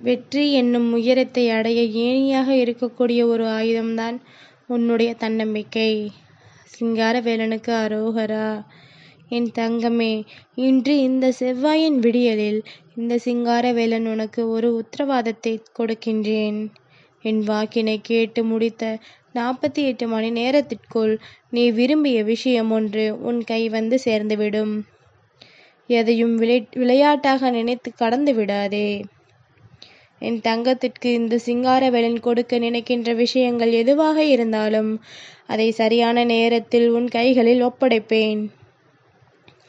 வெற்றி என்னும் உயரத்தை அடைய ஏணியாக இருக்கக்கூடிய ஒரு ஆயுதம்தான் உன்னுடைய தன்னம்பிக்கை. சிங்காரவேலனுக்கு அரோகரா. என் தங்கமே இன்று இந்த செவ்வாயின் விடியலில் இந்த சிங்காரவேலன் உனக்கு ஒரு உத்தரவாதத்தை கொடுக்கின்றேன். என் வாக்கினை கேட்டு முடித்த நாற்பத்தி எட்டு மணி நேரத்திற்குள் நீ விரும்பிய விஷயம் ஒன்று உன் கை வந்து சேர்ந்துவிடும். எதையும் விளை விளையாட்டாக நினைத்து கடந்து விடாதே. என் தங்கத்திற்கு இந்த சிங்காரவேலன் கொடுக்க நினைக்கின்ற விஷயங்கள் எதுவாக இருந்தாலும் அதை சரியான நேரத்தில் உன் கைகளில் ஒப்படைப்பேன்.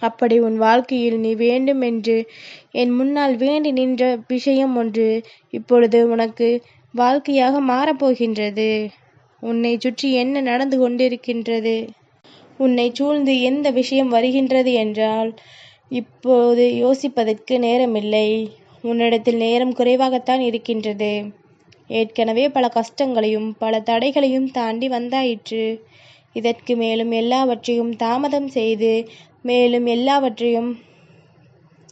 அப்படி உன் வாழ்க்கையில் நீ வேண்டும் என்று என் முன்னால் வேண்டி நின்ற விஷயம் ஒன்று இப்பொழுது உனக்கு வாழ்க்கையாக மாறப்போகின்றது. உன்னை சுற்றி என்ன நடந்து கொண்டிருக்கின்றது? உன்னை சூழ்ந்து எந்த விஷயம் வருகின்றது என்றால் இப்போது யோசிப்பதற்கு நேரமில்லை. உன்னிடத்தில் நேரம் குறைவாகத்தான் இருக்கின்றது. ஏற்கனவே பல கஷ்டங்களையும் பல தடைகளையும் தாண்டி வந்தாயிற்று. இதற்கு மேலும் எல்லாவற்றையும் தாமதம் செய்து மேலும் எல்லாவற்றையும்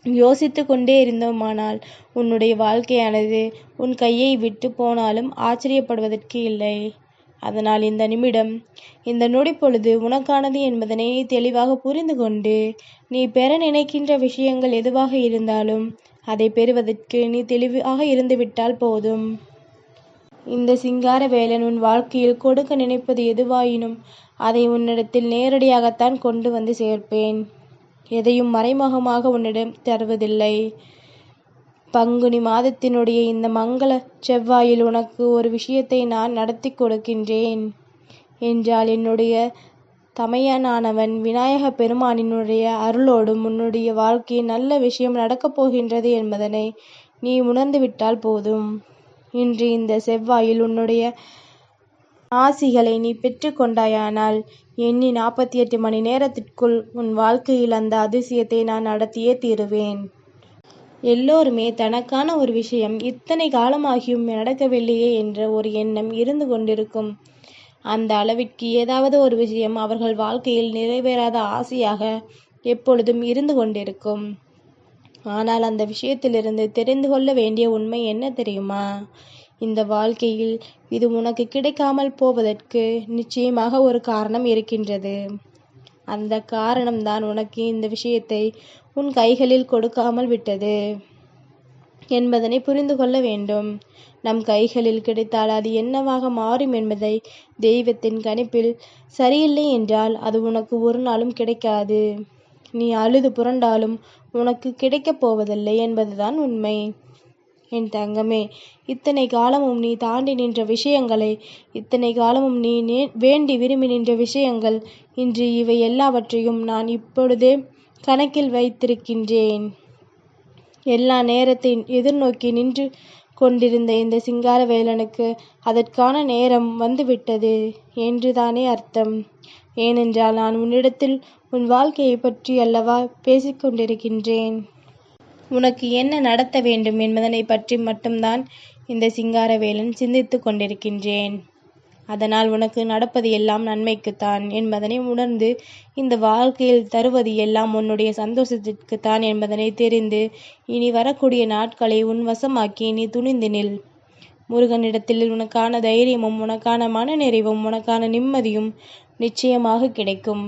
யோசித்து கொண்டே இருந்தோமானால் உன்னுடைய வாழ்க்கையானது உன் கையை விட்டு போனாலும் ஆச்சரியப்படுவதற்கு இல்லை. அதனால் இந்த நிமிடம் இந்த நொடிப்பொழுது உனக்கானது என்பதனை நீ தெளிவாக புரிந்து கொண்டு நீ பெற நினைக்கின்ற விஷயங்கள் எதுவாக இருந்தாலும் அதை பெறுவதற்கு நீ தெளிவாக இருந்துவிட்டால் போதும். இந்த சிங்கார வேலன் உன் வாழ்க்கையில் கொடுக்க நினைப்பது எதுவாயினும் அதை உன்னிடத்தில் நேரடியாகத்தான் கொண்டு வந்து சேர்ப்பேன். எதையும் மறைமுகமாக உன்னிடம் தருவதில்லை. பங்குனி மாதத்தினுடைய இந்த மங்கள செவ்வாயில் உனக்கு ஒரு விஷயத்தை நான் நடத்தி கொடுக்கின்றேன் என்றால் என்னுடைய தமையனானவன் விநாயக பெருமானினுடைய அருளோடும் உன்னுடைய வாழ்க்கையில் நல்ல விஷயம் நடக்கப் போகின்றது என்பதனை நீ உணர்ந்துவிட்டால் போதும். இன்று இந்த செவ்வாயில் உன்னுடைய ஆசிகளை நீ பெற்றுக்கொண்டாயானால் எண்ணி நாற்பத்தி எட்டு மணி நேரத்திற்குள் உன் வாழ்க்கையில் அந்த அதிசயத்தை நான் நடத்தியே தீருவேன். எல்லோருமே தனக்கான ஒரு விஷயம் இத்தனை காலமாகியும் நடக்கவில்லையே என்ற ஒரு எண்ணம் இருந்து கொண்டிருக்கும். அந்த அளவிற்கு ஏதாவது ஒரு விஷயம் அவர்கள் வாழ்க்கையில் நிறைவேறாத ஆசையாக எப்பொழுதும் இருந்து கொண்டிருக்கும். ஆனால் அந்த விஷயத்திலிருந்து தெரிந்து கொள்ள வேண்டிய உண்மை என்ன தெரியுமா? இந்த வாழ்க்கையில் இது உனக்கு கிடைக்காமல் போவதற்கு நிச்சயமாக ஒரு காரணம் இருக்கின்றது. அந்த காரணம்தான் உனக்கு இந்த விஷயத்தை உன் கைகளில் கொடுக்காமல் விட்டது. என்பதனை புரிந்து கொள்ள வேண்டும். நம் கைகளில் கிடைத்தால் அது என்னவாக மாறும் என்பதை தெய்வத்தின் கணிப்பில் சரியில்லை என்றால் அது உனக்கு ஒரு நாளும் கிடைக்காது. நீ அழுது புரண்டாலும் உனக்கு கிடைக்கப் போவதில்லை என்பதுதான் உண்மை. என் தங்கமே இத்தனை காலமும் நீ தாண்டி நின்ற விஷயங்களை இத்தனை காலமும் நீ நே வேண்டி விரும்பி நின்ற விஷயங்கள் இன்று இவை எல்லாவற்றையும் நான் இப்பொழுதே கணக்கில் வைத்திருக்கின்றேன். எல்லா நேரத்தையும் எதிர்நோக்கி நின்று கொண்டிருந்த இந்த சிங்காரவேலனுக்கு அதற்கான நேரம் வந்துவிட்டது என்றுதானே அர்த்தம். ஏனென்றால் நான் உன்னிடத்தில் உன் வாழ்க்கையை பற்றி அல்லவா பேசிக்கொண்டிருக்கின்றேன். உனக்கு என்ன நடத்த வேண்டும் என்பதனை பற்றி மட்டும்தான் இந்த சிங்காரவேலன் சிந்தித்து கொண்டிருக்கின்றேன். அதனால் உனக்கு நடப்பது எல்லாம் நன்மைக்குத்தான் என்பதனை உணர்ந்து இந்த வாழ்க்கையில் தருவது எல்லாம் உன்னுடைய சந்தோஷத்திற்குத்தான் என்பதனை தெரிந்து இனி வரக்கூடிய நாட்களை உன் வசமாக்கி நீ துணிந்து நில். முருகனிடத்தில் உனக்கான தைரியமும் உனக்கான மனநிறைவும் உனக்கான நிம்மதியும் நிச்சயமாக கிடைக்கும்.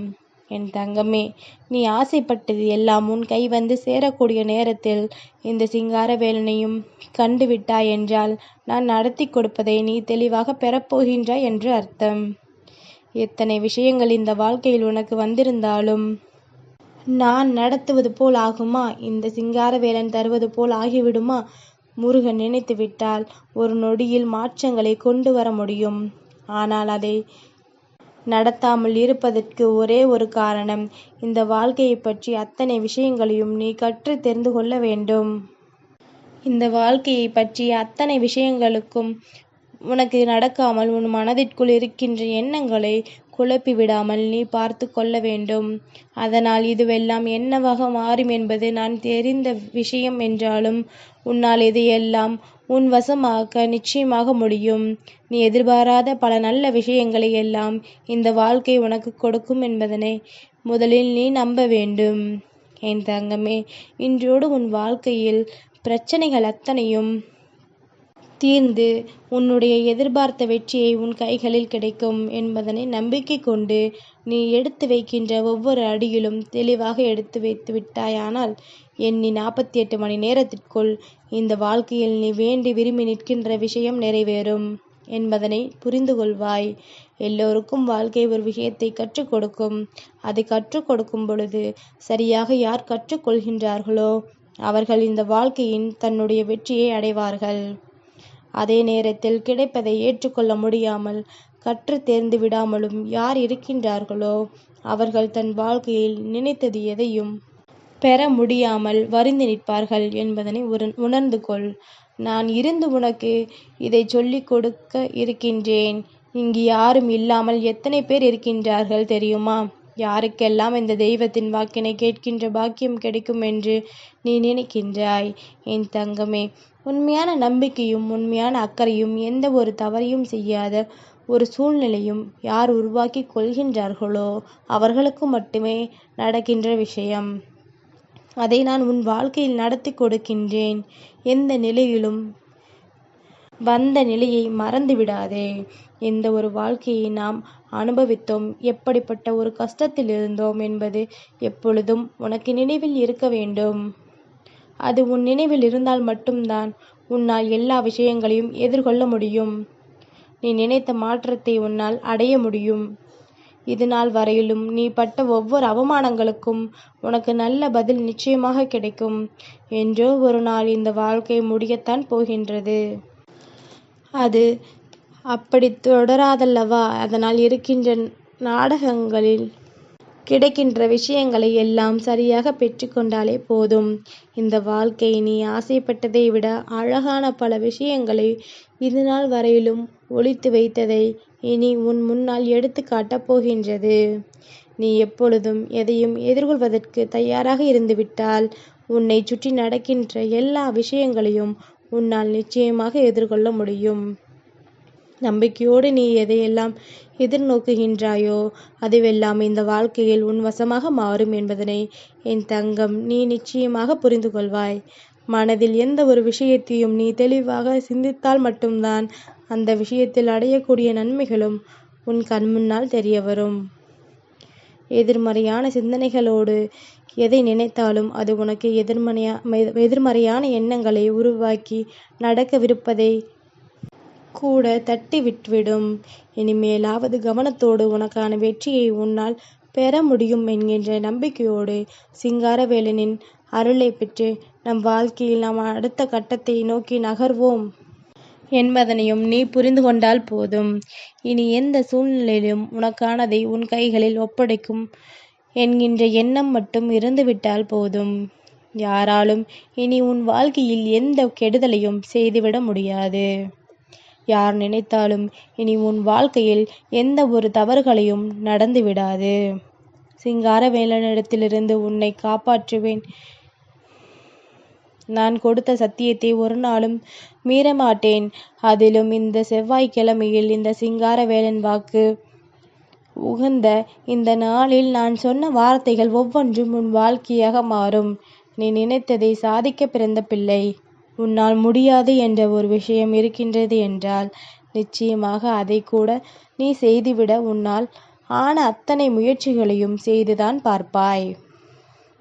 என் தங்கமே நீ ஆசைப்பட்டது எல்லாம் உன் கை வந்து சேரக்கூடிய நேரத்தில் இந்த சிங்கார வேலனையும் கண்டுவிட்டாய் என்றால் நான் நடத்தி கொடுப்பதை நீ தெளிவாக பெறப்போகின்றாய் என்று அர்த்தம். எத்தனை விஷயங்கள் இந்த வாழ்க்கையில் உனக்கு வந்திருந்தாலும் நான் நடத்துவது போல் ஆகுமா? இந்த சிங்காரவேலன் தருவது போல் ஆகிவிடுமா? முருகன் நினைத்து விட்டால் ஒரு நொடியில் மாற்றங்களை கொண்டு வர முடியும். ஆனால் அதை நடத்தாமல் இருப்பதற்கு ஒரே ஒரு காரணம் இந்த வாழ்க்கையை பற்றி அத்தனை விஷயங்களையும் நீ கற்று தெரிந்து கொள்ள வேண்டும். இந்த வாழ்க்கையை பற்றிய அத்தனை விஷயங்களுக்கும் உனக்கு நடக்காமல் உன் மனதிற்குள் இருக்கின்ற எண்ணங்களை குழப்பி விடாமல் நீ பார்த்து கொள்ள வேண்டும். அதனால் இதுவெல்லாம் என்னவாக மாறும் என்பது நான் தெரிந்த விஷயம் என்றாலும் உன்னால் இதையெல்லாம் உன் வசமாக்க நிச்சயமாக முடியும். நீ எதிர்பாராத பல நல்ல விஷயங்களை எல்லாம் இந்த வாழ்க்கை உனக்கு கொடுக்கும் என்பதனை முதலில் நீ நம்ப வேண்டும். என் தங்கமே இன்றோடு உன் வாழ்க்கையில் பிரச்சனைகள் அத்தனையும் தீர்ந்து உன்னுடைய எதிர்பார்த்த வெற்றியை உன் கைகளில் கிடைக்கும் என்பதனை நம்பிக்கை கொண்டு நீ எடுத்து வைக்கின்ற ஒவ்வொரு அடியிலும் தெளிவாக எடுத்து வைத்து விட்டாயானால் எண்ணி நாற்பத்தி எட்டு மணி நேரத்திற்குள் இந்த வாழ்க்கையில் நீ வேண்டி விரும்பி நிற்கின்ற விஷயம் நிறைவேறும் என்பதனை புரிந்து கொள்வாய். எல்லோருக்கும் வாழ்க்கை ஒரு விஷயத்தை கற்றுக் கொடுக்கும். அதை கற்றுக் கொடுக்கும் பொழுது சரியாக யார் கற்றுக்கொள்கின்றார்களோ அவர்கள் இந்த வாழ்க்கையின் தன்னுடைய வெற்றியை அடைவார்கள். அதே நேரத்தில் கிடைப்பதை ஏற்றுக்கொள்ள முடியாமல் கற்று தேர்ந்து விடாமலும் யார் இருக்கின்றார்களோ அவர்கள் தன் வாழ்க்கையில் நினைத்தது எதையும் பெற முடியாமல் வருந்தி நிற்பார்கள் என்பதனை உணர்ந்து கொள். நான் இருந்து உனக்கு இதை சொல்லிக் கொடுக்க இருக்கின்றேன். இங்கு யாரும் இல்லாமல் எத்தனை பேர் இருக்கின்றார்கள் தெரியுமா? யாருக்கெல்லாம் இந்த தெய்வத்தின் வாக்கினை கேட்கின்ற பாக்கியம் கிடைக்கும் என்று நீ நினைக்கின்றாய்? என் தங்கமே உண்மையான நம்பிக்கையும் உண்மையான அக்கறையும் எந்த ஒரு தவறையும் செய்யாத ஒரு சூழ்நிலையும் யார் உருவாக்கி கொள்கின்றார்களோ அவர்களுக்கு மட்டுமே நடக்கின்ற விஷயம். அதை நான் உன் வாழ்க்கையில் நடத்தி கொடுக்கின்றேன். எந்த நிலையிலும் வந்த நிலையை மறந்து விடாதே. எந்த ஒரு வாழ்க்கையை நாம் அனுபவித்தோம் எப்படிப்பட்ட ஒரு கஷ்டத்தில் இருந்தோம் என்பது எப்பொழுதும் உனக்கு நினைவில் இருக்க வேண்டும். அது உன் நினைவில் இருந்தால் மட்டும்தான் உன்னால் எல்லா விஷயங்களையும் எதிர்கொள்ள முடியும். நீ நினைத்த மாற்றத்தை உன்னால் அடைய முடியும். இதுநாள் வரையிலும் நீ பட்ட ஒவ்வொரு அவமானங்களுக்கும் உனக்கு நல்ல பதில் நிச்சயமாக கிடைக்கும். என்றோ ஒரு நாள் இந்த வாழ்க்கை முடியத்தான் போகின்றது. அது அப்படி தொடராதல்லவா? அதனால் இருக்கின்ற நாடகங்களில் கிடைக்கின்ற விஷயங்களை எல்லாம் சரியாக பெற்றுக்கொண்டாலே போதும். இந்த வாழ்க்கை நீ ஆசைப்பட்டதை விட அழகான பல விஷயங்களை இதுநாள் வரையிலும் ஒழித்து வைத்ததை இனி உன் முன்னால் எடுத்து காட்டப் போகின்றது. நீ எப்பொழுதும் எதையும் எதிர்கொள்வதற்கு தயாராக இருந்துவிட்டால் உன்னை சுற்றி நடக்கின்ற எல்லா விஷயங்களையும் உன்னால் நிச்சயமாக எதிர்கொள்ள முடியும். நம்பிக்கையோடு நீ எதையெல்லாம் எதிர்நோக்குகின்றாயோ அதுவெல்லாம் இந்த வாழ்க்கையில் உன் வசமாக மாறும் என்பதனை என் தங்கம் நீ நிச்சயமாக புரிந்து கொள்வாய். மனதில் எந்த ஒரு விஷயத்தையும் நீ தெளிவாக சிந்தித்தால் மட்டும்தான் அந்த விஷயத்தில் அடையக்கூடிய நன்மைகளும் உன் கண் முன்னால் தெரிய வரும். எதிர்மறையான சிந்தனைகளோடு எதை நினைத்தாலும் அது உனக்கு எதிர்மறையா எதிர்மறையான எண்ணங்களை உருவாக்கி நடக்கவிருப்பதை கூட தட்டி விட்டுவிடும். இனிமேலாவது கவனத்தோடு உனக்கான வெற்றியை உன்னால் பெற முடியும் என்கின்ற நம்பிக்கையோடு சிங்காரவேலனின் அருளை பெற்று நம் வாழ்க்கையில் நாம் அடுத்த கட்டத்தை நோக்கி நகர்வோம் என்பதனையும் நீ புரிந்து கொண்டால் போதும். இனி எந்த சூழ்நிலையிலும் உனக்கானதை உன் கைகளில் ஒப்படைக்கும் என்கின்ற எண்ணம் மட்டும் இருந்துவிட்டால் போதும். யாராலும் இனி உன் வாழ்க்கையில் எந்த கெடுதலையும் செய்துவிட முடியாது. யார் நினைத்தாலும் இனி உன் வாழ்க்கையில் எந்த ஒரு தவறுகளையும் நடந்து விடாது. சிங்காரவேலனிடத்திலிருந்து உன்னை காப்பாற்றுவேன். நான் கொடுத்த சத்தியத்தை ஒரு நாளும் மீறமாட்டேன். அதிலும் இந்த செவ்வாய்க்கிழமையில் இந்த சிங்காரவேலன் வாக்கு உகந்த இந்த நாளில் நான் சொன்ன வார்த்தைகள் ஒவ்வொன்றும் உன் வாழ்க்கையாக மாறும். நீ நினைத்ததை சாதிக்க பிறந்த பிள்ளை. உன்னால் முடியாது என்ற ஒரு விஷயம் இருக்கின்றது என்றால் நிச்சயமாக அதை கூட நீ செய்துவிட உன்னால் ஆன அத்தனை முயற்சிகளையும் செய்துதான் பார்ப்பாய்.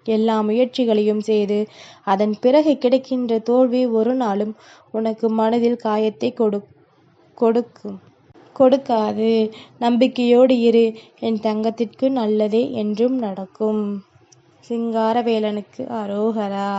எல்லா முயற்சிகளையும் செய்து அதன் பிறகு கிடைக்கின்ற தோல்வி ஒரு நாளும் உனக்கு மனதில் காயத்தை கொடு கொடுக்கும். கொடுக்காது. நம்பிக்கையோடு இரு. என் தங்கத்திற்கு நல்லதே என்றும் நடக்கும். சிங்காரவேலனுக்கு அரோகரா.